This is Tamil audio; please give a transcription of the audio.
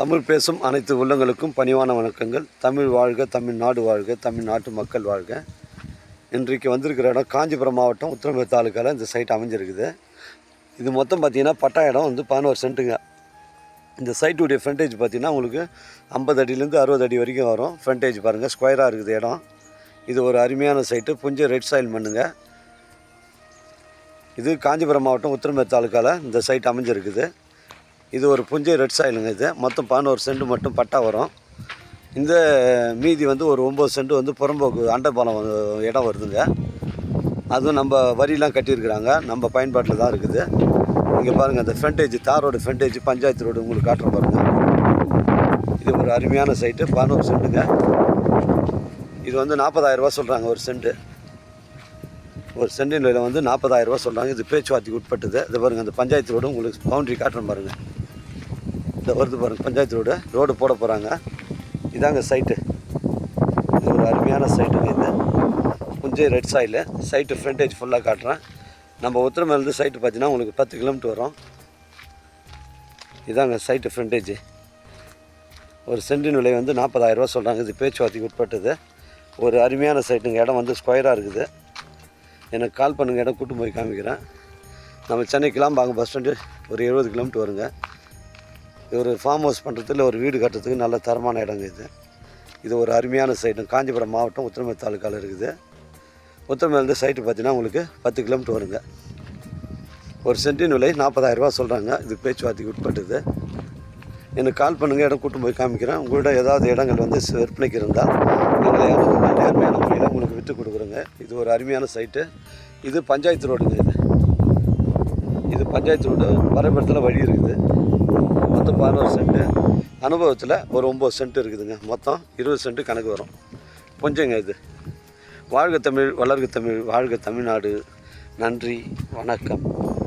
தமிழ் பேசும் அனைத்து உள்ளங்களுக்கும் பணிவான வணக்கங்கள். தமிழ் வாழ்க தமிழ்நாடு வாழ்க தமிழ்நாட்டு மக்கள் வாழ்க. இன்றைக்கு வந்திருக்கிற இடம் காஞ்சிபுரம் மாவட்டம் உத்தரமேர் தாலுக்காவில் இந்த சைட் அமைஞ்சிருக்குது. இது மொத்தம் பார்த்தீங்கன்னா பட்டா இடம் வந்து பதினோரு சென்ட்டுங்க. இந்த சைட்டுடைய ஃப்ரண்டேஜ் பார்த்தீங்கன்னா உங்களுக்கு ஐம்பது அடியிலேருந்து அறுபது அடி வரைக்கும் வரும். ஃப்ரண்டேஜ் பாருங்கள் ஸ்கொயராக இருக்குது இடம். இது ஒரு அருமையான சைட்டு புஞ்சை ரெட் சாயில் மண்ணுங்க. இது காஞ்சிபுரம் மாவட்டம் உத்திரமேர் தாலுக்காவில் இந்த சைட் அமைஞ்சிருக்குது. இது ஒரு புஞ்சை ரெட் சாயிலுங்க இது. மொத்தம் பதினோரு சென்ட் மட்டும் பட்டா வரும். இந்த மீதி வந்து ஒரு ஒம்பது சென்ட் வந்து புறம்போக்கு அண்டபாலம் இடம் வருதுங்க. அதுவும் நம்ம வரிலாம் கட்டியிருக்கிறாங்க. நம்ம பயன்பாட்டில் தான் இருக்குது. இங்கே பாருங்கள் அந்த ஃப்ரண்டேஜ் தார் ரோடு ஃப்ரண்டேஜ் பஞ்சாயத்து ரோடு உங்களுக்கு காட்டுற பாருங்கள் இது ஒரு அருமையான சைட்டு பதினோரு சென்ட்டுங்க. இது வந்து நாற்பதாயிரரூபா சொல்கிறாங்க ஒரு சென்ட்டு ஒரு சென்டின் விலை வந்து நாற்பதாயிரரூபா சொல்கிறாங்க இது பேச்சுவார்த்தைக்கு உட்பட்டது. இது பாருங்கள் அந்த பஞ்சாயத்து ரோடு உங்களுக்கு பவுண்ட்ரி காட்டுறேன் பாருங்கள் இந்த வருது பாருங்கள் பஞ்சாயத்து ரோடு. ரோடு போட போகிறாங்க இதாங்க சைட்டு இது ஒரு அருமையான சைட்டுங்க இது. புஞ்சை ரெட் சாயில் சைட்டு ஃப்ரண்டேஜ் ஃபுல்லாக காட்டுறேன். நம்ம உத்திரமேலேருந்து சைட்டு பார்த்தீங்கன்னா உங்களுக்கு பத்து கிலோமீட்டர் வரும். இதாங்க சைட்டு ஃப்ரண்டேஜ் ஒரு சென்டின் விலை வந்து நாற்பதாயிரரூவா சொல்கிறாங்க இது பேச்சுவார்த்தைக்கு உட்பட்டது. ஒரு அருமையான சைட்டுங்க இடம் வந்து ஸ்கொயராக இருக்குது. எனக்கு கால் பண்ணுங்கள் இடம் கூட்டு போய் காமிக்கிறேன். நம்ம சென்னை கிளாம்பாங்க பஸ் ஸ்டாண்டு ஒரு எழுபது கிலோமீட்டர் வருங்க. ஒரு ஃபார்ம் ஹவுஸ் பண்ணுறதுல இல்லை ஒரு வீடு கட்டுறதுக்கு நல்ல தரமான இடங்க இது. இது ஒரு அருமையான சைட்டு காஞ்சிபுரம் மாவட்டம் உத்திரமேர் தாலுக்காவில் இருக்குது. உத்திரமேலேருந்து சைட்டு பார்த்தீங்கன்னா உங்களுக்கு பத்து கிலோமீட்டர் வருங்க. ஒரு சென்டின் விலை நாற்பதாயிரரூபா சொல்கிறாங்க இது பேச்சுவார்த்தைக்கு உட்பட்டது. எனக்கு கால் பண்ணுங்கள் இடம் கூட்டு போய் காமிக்கிறேன். உங்கள்கிட்ட ஏதாவது இடங்கள் வந்து விற்பனைக்கு இருந்தால் நீங்கள் நல்ல நேர்மையான முறையில் உங்களுக்கு விட்டு கொடுக்குறோங்க. இது ஒரு அருமையான சைட்டு இது பஞ்சாயத்து ரோடுங்க இது. இது பஞ்சாயத்து ரோடு. வரைபடத்தில் வழி இருக்குது. பதினோரு சென்ட்டு அனுபவத்தில் ஒரு ஒம்பது சென்ட் இருக்குதுங்க. மொத்தம் இருபது சென்ட்டு கணக்கு வரும். கொஞ்சங்க இது. வாழ்க தமிழ் வளர்க தமிழ் வாழ்க தமிழ்நாடு. நன்றி வணக்கம்.